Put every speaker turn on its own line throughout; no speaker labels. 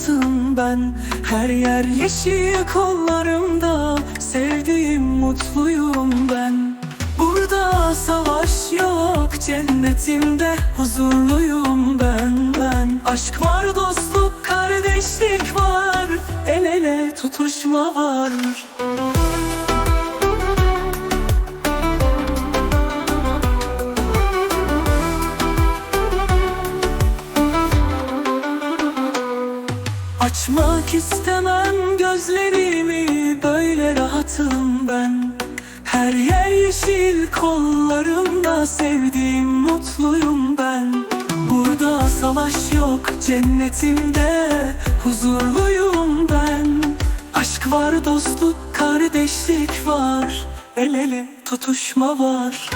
rahatım ben Her yer yeşil kollarımda. Sevdiğim mutluyum ben. Burada savaş yok Cennetimde huzurluyum ben ben. Aşk var dostluk kardeşlik var. El ele tutuşma var Açmak istemem gözlerimi Böyle rahatım ben. Her yer yeşil kollarımda Sevdiğim mutluyum ben. Burada savaş yok cennetimde Huzurluyum ben. Aşk var dostluk kardeşlik var. El ele tutuşma var.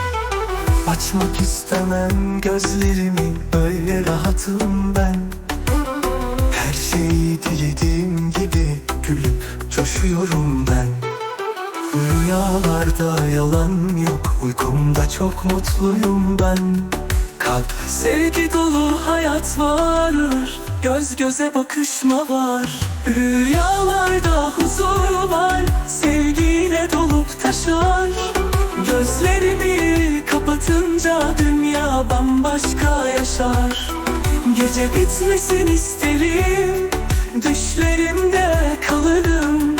Açmak istemem gözlerimi Böyle rahatım ben şeyi dilediğim gibi gülüp coşuyorum ben. Rüyalarda yalan yok uykumda çok mutluyum ben. Kalp sevgi dolu hayat var Göz göze bakışma var. Rüyalarda huzur var Sevgiyle dolup taşar. Gözlerimi kapatınca dünya bambaşka yaşar Gece bitmesin isterim. Düşlerimde kalırım.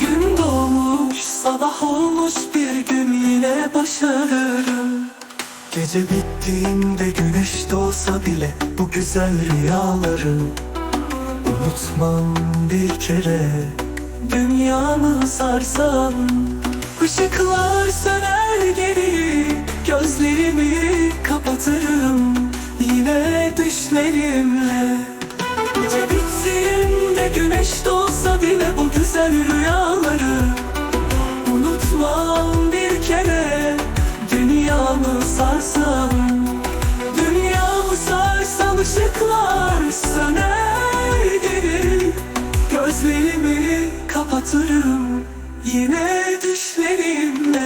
Gün doğmuş sabah olmuş bir gün yine başarırım. Gece bittiğinde güneş doğsa bile Bu güzel rüyaları Unutmam bir kere. Dünyamı sarsam Işıklar söner geri güneş doğsa bile Bu güzel rüyaları Unutmam bir kere. Dünyamı sarsam Dünyamı sarsam ışıklar söner geri Gözlerimi kapatırım Yine düşlerimle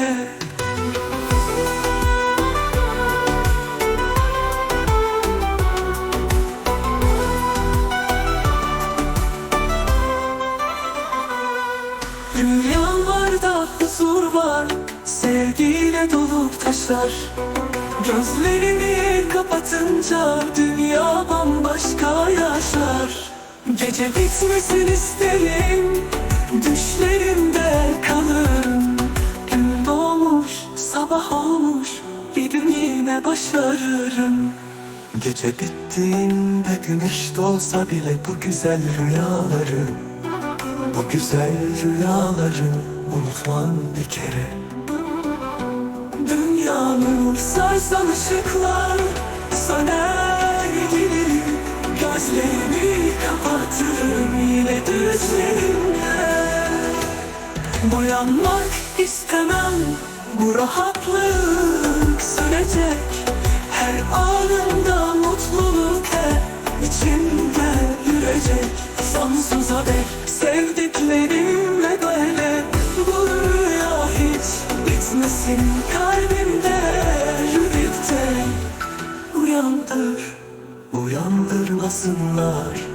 Rüyalarda huzur var Sevgiyle dolup taşar Gözlerimi kapatınca Dünya bambaşka yaşar Gece bitmesin isterim Düşlerimde kalırım Gün doğmuş sabah olmuş Bir gün yine başarırım. Gece bittiğinde güneş doğsa bile Bu güzel rüyaları bu güzel rüyaları unutmam bir kere. Dünyamı sarsan ışıklar söner gelir Gözlerimi kapatırım yine düzlerimde Boyanmak istemem bu rahatlık sönecek. Her anında mutluluk hep içimde yürecek. Sonsuza dek kalbimde yürekte Uyandır, uyandırmasınlar